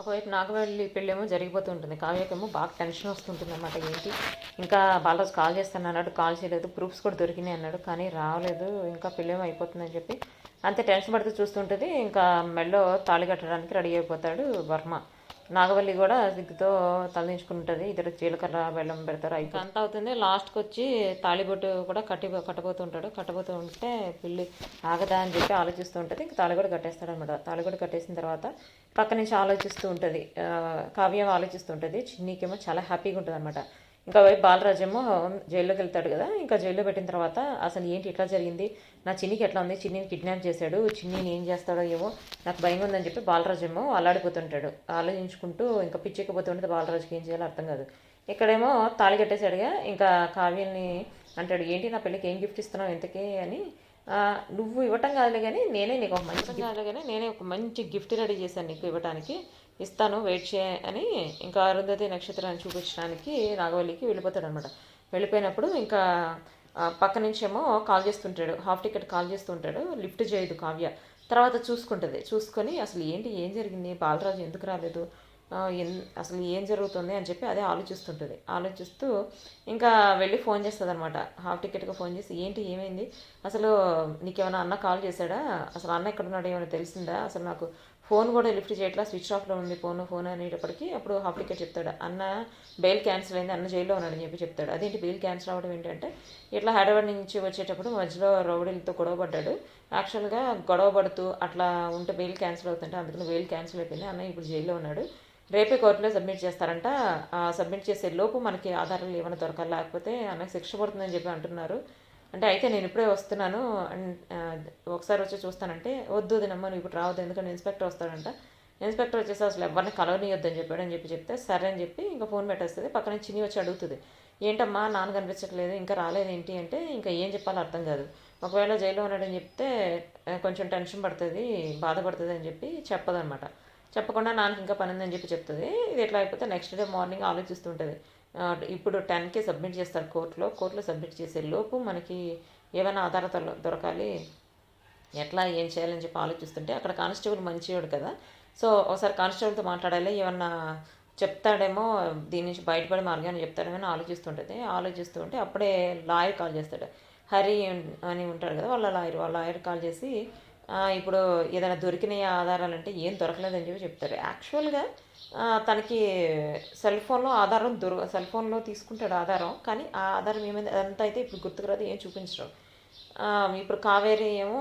ఒకవైపు నాగవల్లి పెళ్ళేమో జరిగిపోతూ ఉంటుంది కావ్యకేమో బాగా టెన్షన్ వస్తుంటుంది అనమాట ఏంటి? ఇంకా బాలరాజు కాల్ చేస్తాను అన్నాడు. కాల్ చేయలేదు. ప్రూఫ్స్ కూడా దొరికినాయి అన్నాడు. కానీ రాలేదు. ఇంకా పెళ్ళేమో అయిపోతుందని చెప్పి అంతే టెన్షన్ పడుతూ చూస్తుంటుంది. ఇంకా మెల్లో తాళి కట్టడానికి రెడీ అయిపోతాడు వర్మ. నాగవల్లి కూడా సిగ్గుతో తలదించుకుంటుంది ఇద్దరు జీలకర్ర బెల్లం పెడతారు అయిపోయి అంత అవుతుంది. లాస్ట్కి వచ్చి తాళిబొట్టు కూడా కట్టి కట్టబోతుంటాడు. కట్టబోతూ ఉంటే పిల్లి ఆగదా అని చెప్పి ఆలోచిస్తూ ఉంటుంది. ఇంకా తాళి కూడా కట్టేస్తాడు అనమాట తాళి కూడా కట్టేసిన తర్వాత పక్క నుంచి ఆలోచిస్తూ ఉంటుంది. కావ్యం ఆలోచిస్తూ ఉంటుంది. చిన్నీకేమో చాలా హ్యాపీగా ఉంటుంది అనమాట ఇంకా వైపు బాలరాజేమో జైల్లోకి వెళ్తాడు కదా ఇంకా జైల్లో పెట్టిన తర్వాత అసలు ఏంటి ఇట్లా జరిగింది నా చిన్నికి ఎట్లా ఉంది చిన్నిని కిడ్నాప్ చేశాడు చిన్నిని ఏం చేస్తాడో ఏమో నాకు భయం ఉందని చెప్పి బాలరాజేమో అల్లాడిపోతుంటాడు. ఆలోచించుకుంటూ ఇంకా పిచ్చెక్కిపోతుంటే బాలరాజుకి ఏం చేయాలో అర్థం కాదు. ఇక్కడేమో తాళి కట్టేశాడుగా ఇంకా కావ్యాన్ని అంటాడు ఏంటి నా పెళ్ళికి ఏం గిఫ్ట్ ఇస్తున్నావు ఇంతకీ అని నువ్వు ఇవ్వటం కాదులే కానీ నేనే నీకు ఒక మంచి కాదులే కానీ నేనే ఒక మంచి గిఫ్ట్ రెడీ చేశాను నీకు ఇవ్వడానికి ఇస్తాను వెయిట్ చేయ అని ఇంకా అరుంధతి నక్షత్రాన్ని చూపించడానికి నాగవల్లికి వెళ్ళిపోతాడు అనమాట వెళ్ళిపోయినప్పుడు ఇంకా పక్క నుంచేమో కాల్ చేస్తుంటాడు. హాఫ్ టికెట్ కాల్ చేస్తుంటాడు. లిఫ్ట్ చేయదు కావ్య. తర్వాత చూసుకుంటుంది. చూసుకొని అసలు ఏంటి ఏం జరిగింది? బాలరాజు ఎందుకు రాలేదు? అసలు ఏం జరుగుతుంది అని చెప్పి అదే ఆలోచిస్తుంటుంది. ఆలోచిస్తూ ఇంకా వెళ్ళి ఫోన్ చేస్తుంది అనమాట హాఫ్ టికెట్గా ఫోన్ చేసి ఏంటి ఏమైంది? అసలు నీకేమైనా అన్న కాల్ చేశాడా? అసలు అన్న ఎక్కడున్నాడు ఏమైనా తెలిసిందా? అసలు నాకు ఫోన్ కూడా లిఫ్ట్ చేయట్లా స్విచ్ ఆఫ్లో ఉంది ఫోన్ ఫోన్ అనేటప్పటికి అప్పుడు హాఫ్ టికెట్ చెప్తాడు. అన్న బెయిల్ క్యాన్సిల్ అయింది అన్న జైల్లో ఉన్నాడని చెప్పి చెప్తాడు. అదేంటి బెయిల్ క్యాన్సిల్ అవ్వడం ఏంటంటే ఇట్లా హైదరాబాద్ నుంచి వచ్చేటప్పుడు మధ్యలో రౌడీలతో గొడవ పడ్డాడు. యాక్చువల్గా గొడవ పడుతూ అట్లా ఉంటే బెయిల్ క్యాన్సిల్ అవుతుంటే అందుకని బెయిల్ క్యాన్సిల్ అయిపోయింది. అన్న ఇప్పుడు జైల్లో ఉన్నాడు. రేపే కోర్టులో సబ్మిట్ చేస్తారంట. సబ్మిట్ చేసే లోపు మనకి ఆధారాలు ఏమైనా దొరకాలి లేకపోతే అన్నకి శిక్ష పడుతుందని చెప్పి అంటున్నారు. అంటే అయితే నేను ఇప్పుడే వస్తున్నాను ఒకసారి వచ్చి చూస్తానంటే వద్దు వదినమ్మ నువ్వు ఇప్పుడు రావద్దు ఎందుకంటే ఇన్స్పెక్టర్ వస్తాడంట. ఇన్స్పెక్టర్ వచ్చేసి అసలు ఎవరిని కలవనీయొద్దని చెప్పాడు అని చెప్పి చెప్తే సరే అని చెప్పి ఇంకా ఫోన్ పెట్టేస్తుంది. పక్కన చిన్ని వచ్చి అడుగుతుంది ఏంటమ్మా నాన్న కనిపించట్లేదు ఇంకా రాలేదు ఏంటి? అంటే ఇంకా ఏం చెప్పాలో అర్థం కాదు. ఒకవేళ జైల్లో ఉన్నాడని చెప్తే కొంచెం టెన్షన్ పడుతుంది బాధపడుతుంది అని చెప్పి చెప్పదనమాట. చెప్పకుండా నాన్నకి ఇంకా పని ఉందని చెప్పి చెప్తుంది. ఇది ఎట్లా అయిపోతే నెక్స్ట్ డే మార్నింగ్ ఆలోచిస్తుంటుంది. ఇప్పుడు టెన్కే సబ్మిట్ చేస్తారు కోర్టులో. కోర్టులో సబ్మిట్ చేసే లోపు మనకి ఏమైనా ఆధారాలు దొరకాలి. ఎట్లా ఏం చేయాలని చెప్పి ఆలోచిస్తుంటే అక్కడ కానిస్టేబుల్ మంచివాడు కదా. సో ఒకసారి కానిస్టేబుల్తో మాట్లాడాలి. ఏమన్నా చెప్తాడేమో దీని నుంచి బయటపడే మార్గాన్ని చెప్తాడేమో అని ఆలోచిస్తుంటుంది. ఆలోచిస్తూ ఉంటే అప్పుడే లాయర్ కాల్ చేస్తాడు. హరి అని ఉంటాడు కదా వాళ్ళ లాయర్. వాళ్ళ లాయర్ కాల్ చేసి ఇప్పుడు ఏదైనా దొరికిన ఆధారాలు అంటే ఏం దొరకలేదని చెప్పి చెప్తారు. యాక్చువల్గా తనకి సెల్ ఫోన్లో ఆధారం దొర సెల్ ఫోన్లో తీసుకుంటాడు ఆధారం కానీ ఆ ఆధారం ఏమైంది? అంత అయితే ఇప్పుడు గుర్తుకురాదు ఏం చూపించడం. ఇప్పుడు కావేరి ఏమో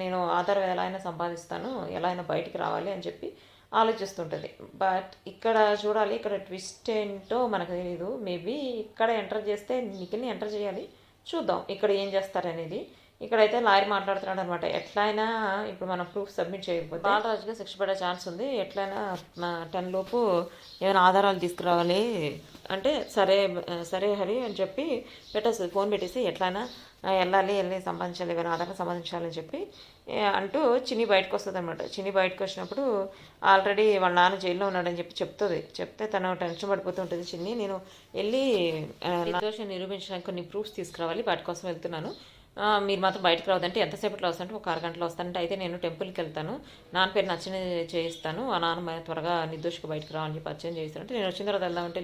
నేను ఆధారం ఎలా అయినా సంపాదిస్తాను ఎలా అయినా బయటికి రావాలి అని చెప్పి ఆలోచిస్తుంటుంది. బట్ ఇక్కడ చూడాలి ఇక్కడ ట్విస్ట్ ఏంటో మనకు తెలియదు మేబీ ఇక్కడ ఎంటర్ చేస్తే నిఖిల్ని ఎంటర్ చేయాలి. చూద్దాం ఇక్కడ ఏం చేస్తారనేది. ఇక్కడైతే లాయర్ మాట్లాడుతున్నాడు అనమాట ఎట్లయినా ఇప్పుడు మనం ప్రూఫ్ సబ్మిట్ చేయకపోతే బాలరాజుగా శిక్ష పడే ఛాన్స్ ఉంది. ఎట్లయినా టెన్ లోపు ఏమైనా ఆధారాలు తీసుకురావాలి అంటే సరే సరే హరి అని చెప్పి పెట్టేస్తుంది. ఫోన్ పెట్టేసి ఎట్లయినా వెళ్ళాలి వెళ్ళి సంపాదించాలి ఏమైనా ఆధారం సంపాదించాలని చెప్పి అంటూ చిన్ని బయటకు వస్తుంది అనమాట చిన్ని బయటకు వచ్చినప్పుడు ఆల్రెడీ వాళ్ళ నాన్న జైల్లో ఉన్నాడని చెప్పి చెప్తుంది. చెప్తే తను టెన్షన్ పడిపోతూ ఉంటుంది. చిన్ని నేను వెళ్ళి నిర్దోషం నిరూపించడానికి కొన్ని ప్రూఫ్స్ తీసుకురావాలి. వాటి కోసం వెళ్తున్నాను. మీరు మాత్రం బయటకు రావద్దంటే ఎంతసేపట్లో వస్తానంటే ఒక అరగంటలో వస్తానంటే అయితే నేను టెంపుల్కి వెళ్తాను. నాన్న పేరు నచ్చిన చేయిస్తాను. ఆ నాన్న త్వరగా నిర్దోషికి బయటకు రావని చెప్పి పరిచయం చేయిస్తానంటే నేను వచ్చిన తర్వాత వెళ్దామంటే